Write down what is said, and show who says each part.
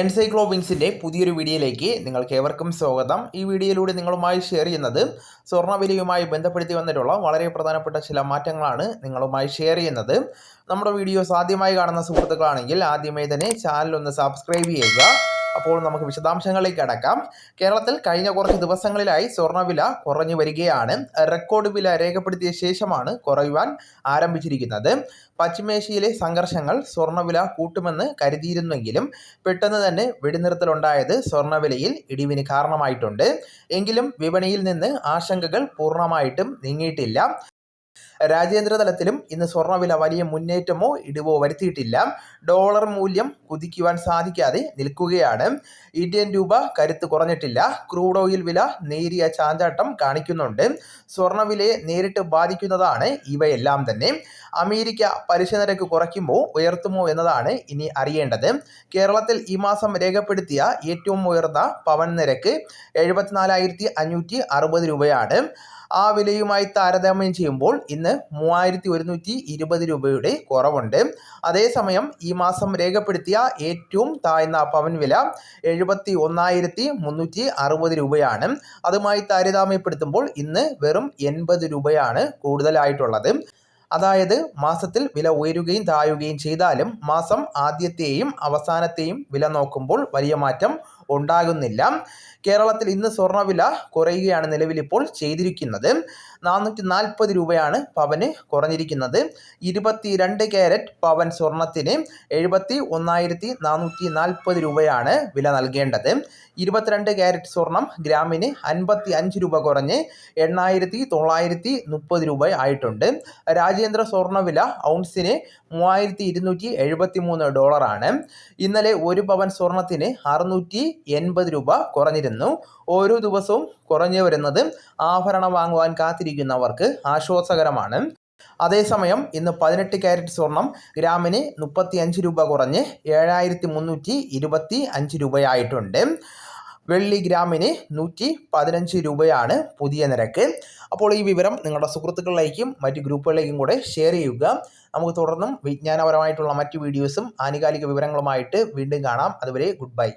Speaker 1: എൻസൈക്ലോവിങ്സിന്റെ പുതിയൊരു വീഡിയോയിലേക്ക് നിങ്ങൾക്ക് ഏവർക്കും സ്വാഗതം. ഈ വീഡിയോയിലൂടെ നിങ്ങളുമായി ഷെയർ ചെയ്യുന്നത് സ്വർണവിലയുമായി ബന്ധപ്പെടുത്തി വന്നിട്ടുള്ള വളരെ പ്രധാനപ്പെട്ട ചില മാറ്റങ്ങളാണ് നിങ്ങളുമായി ഷെയർ ചെയ്യുന്നത്. നമ്മുടെ വീഡിയോസ് ആദ്യമായി കാണുന്ന സുഹൃത്തുക്കളാണെങ്കിൽ ആദ്യമേ തന്നെ ചാനൽ ഒന്ന് സബ്സ്ക്രൈബ് ചെയ്യുക. അപ്പോൾ നമുക്ക് വിശദാംശങ്ങളിലേക്ക് അടക്കാം. കേരളത്തിൽ കഴിഞ്ഞ കുറച്ച് ദിവസങ്ങളിലായി സ്വർണവില കുറഞ്ഞു വരികയാണ്. റെക്കോർഡ് വില രേഖപ്പെടുത്തിയ ശേഷമാണ് കുറയുവാൻ ആരംഭിച്ചിരിക്കുന്നത്. പശ്ചിമേഷ്യയിലെ സംഘർഷങ്ങൾ സ്വർണവില കൂട്ടുമെന്ന് കരുതിയിരുന്നെങ്കിലും പെട്ടെന്ന് തന്നെ വെടിനിർത്തലുണ്ടായത് സ്വർണവിലയിൽ ഇടിവിന് കാരണമായിട്ടുണ്ട്. എങ്കിലും വിപണിയിൽ നിന്ന് ആശങ്കകൾ പൂർണമായിട്ടും നീങ്ങിയിട്ടില്ല. രാജ്യാന്തര തലത്തിലും ഇന്ന് സ്വർണവില വലിയ മുന്നേറ്റമോ ഇടിവോ വരുത്തിയിട്ടില്ല. ഡോളർ മൂല്യം കുതിക്കുവാൻ സാധിക്കാതെ നിൽക്കുകയാണ്. ഇന്ത്യൻ രൂപ കരുത്ത് കുറഞ്ഞിട്ടില്ല. ക്രൂഡ് ഓയിൽ വില നേരിയ ചാഞ്ചാട്ടം കാണിക്കുന്നുണ്ട്. സ്വർണവിലയെ നേരിട്ട് ബാധിക്കുന്നതാണ് ഇവയെല്ലാം തന്നെ. അമേരിക്ക പലിശ നിരക്ക് കുറയ്ക്കുമോ ഉയർത്തുമോ എന്നതാണ് ഇനി അറിയേണ്ടത്. കേരളത്തിൽ ഈ മാസം രേഖപ്പെടുത്തിയ ഏറ്റവും ഉയർന്ന പവൻ നിരക്ക് എഴുപത്തിനാലായിരത്തി അഞ്ഞൂറ്റി അറുപത് രൂപയാണ്. ആ വിലയുമായി താരതമ്യം ചെയ്യുമ്പോൾ ഇന്ന് മൂവായിരത്തി ഒരുന്നൂറ്റി ഇരുപത് രൂപയുടെ കുറവുണ്ട്. അതേസമയം ഈ മാസം രേഖപ്പെടുത്തിയ ഏറ്റവും താഴ്ന്ന പവൻ വില എഴുപത്തി ഒന്നായിരത്തി മുന്നൂറ്റി അറുപത് രൂപയാണ്. അതുമായി താരതമ്യപ്പെടുത്തുമ്പോൾ ഇന്ന് വെറും എൺപത് രൂപയാണ് കൂടുതലായിട്ടുള്ളത്. അതായത് മാസത്തിൽ വില ഉയരുകയും താഴുകയും ചെയ്താലും മാസം ആദ്യത്തെയും അവസാനത്തെയും വില നോക്കുമ്പോൾ വലിയ മാറ്റം ഉണ്ടാകുന്നില്ല. കേരളത്തിൽ ഇന്ന് സ്വർണവില കുറയുകയാണ് നിലവിലിപ്പോൾ ചെയ്തിരിക്കുന്നത്. നാനൂറ്റി നാൽപ്പത് രൂപയാണ് പവന് കുറഞ്ഞിരിക്കുന്നത്. ഇരുപത്തി രണ്ട് ക്യാരറ്റ് പവൻ സ്വർണത്തിന് എഴുപത്തി ഒന്നായിരത്തി നാനൂറ്റി നാൽപ്പത് രൂപയാണ് വില നൽകേണ്ടത്. ഇരുപത്തിരണ്ട് ക്യാരറ്റ് സ്വർണം ഗ്രാമിന് അൻപത്തി അഞ്ച് രൂപ കുറഞ്ഞ് എണ്ണായിരത്തി തൊള്ളായിരത്തി മുപ്പത് രൂപ ആയിട്ടുണ്ട്. രാജേന്ദ്ര സ്വർണവില ഔൺസിന് മൂവായിരത്തി ഇരുന്നൂറ്റി എഴുപത്തി മൂന്ന് ഡോളറാണ്. ഇന്നലെ ഒരു പവൻ സ്വർണത്തിന് അറുന്നൂറ്റി എൺപത് രൂപ കുറഞ്ഞിരുന്നു. ഓരോ ദിവസവും കുറഞ്ഞു വരുന്നത് ആഭരണം വാങ്ങുവാൻ കാത്തിരിക്കുന്നവർക്ക് ആശ്വാസകരമാണ്. അതേസമയം ഇന്ന് പതിനെട്ട് ക്യാരറ്റ് സ്വർണം ഗ്രാമിന് മുപ്പത്തി അഞ്ച് രൂപ കുറഞ്ഞ് ഏഴായിരത്തി മുന്നൂറ്റി ഇരുപത്തി അഞ്ച് രൂപയായിട്ടുണ്ട്. വെള്ളി ഗ്രാമിന് നൂറ്റി പതിനഞ്ച് രൂപയാണ് പുതിയ നിരക്ക്. അപ്പോൾ ഈ വിവരം നിങ്ങളുടെ സുഹൃത്തുക്കളിലേക്കും മറ്റ് ഗ്രൂപ്പുകളിലേക്കും കൂടെ ഷെയർ ചെയ്യുക. നമുക്ക് തുടർന്നും വിജ്ഞാനപരമായിട്ടുള്ള മറ്റ് വീഡിയോസും ആനുകാലിക വിവരങ്ങളുമായിട്ട് വീണ്ടും കാണാം. അതുവരെ ഗുഡ് ബൈ